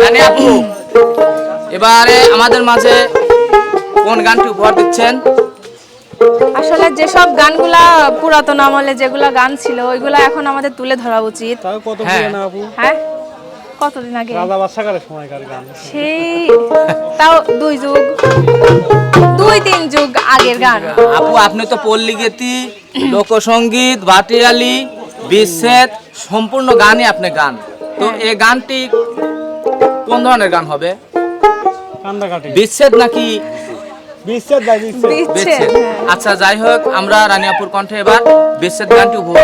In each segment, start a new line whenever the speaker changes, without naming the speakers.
রানী আপু এবারে আমাদের মাঝে কোন গানটি উপহার দিচ্ছেন?
আসলে যেসব গানগুলা পুরাতন আমলে যেগুলা গান ছিল ওইগুলা এখন আমাদের তুলে ধরা উচিত।
তাও কত
হ্যাঁ।
হ্যাঁ? কতদিন আগে?
রাজা বাদশাকারের সময়কার গান
সেই তাও দুই যুগ দুই তিন যুগ আগের গান।
আপু আপনি তো পল্লী গীতি লোকসঙ্গীত ভাটিয়ালি বিচ্ছেদ সম্পূর্ণ গানই আপনি গান। তো এই গানটি কোন ধরনের গান হবে? বিচ্ছেদ নাকি
বিচ্ছেদ ভাই বিচ্ছেদ।
বিচ্ছেদ?
বিচ্ছেদ। আচ্ছা যাই হোক আমরা রানিয়াপুর কণ্ঠে এবার বিচ্ছেদ গানটি উপভোগ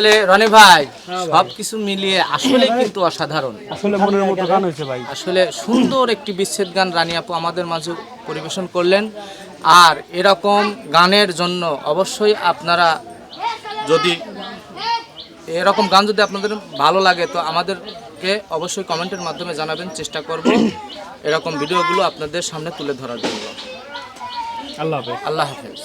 আসলে রনি ভাই। সবকিছু মিলিয়ে আসলে কিন্তু অসাধারণ।
আসলে মনের মতো গান হয়েছে ভাই।
আসলে সুন্দর একটি বিচ্ছেদ গান রানী আপু আমাদের মাঝে পরিবেশন করলেন। আর এরকম গানের জন্য অবশ্যই আপনারা যদি এরকম গান যদি আপনাদের ভালো লাগে তো আমাদেরকে অবশ্যই কমেন্টের মাধ্যমে জানাবেন চেষ্টা করব এরকম ভিডিওগুলো আপনাদের সামনে তুলে ধরার জন্য।
আল্লাহ হাফেজ।
আল্লাহ হাফেজ।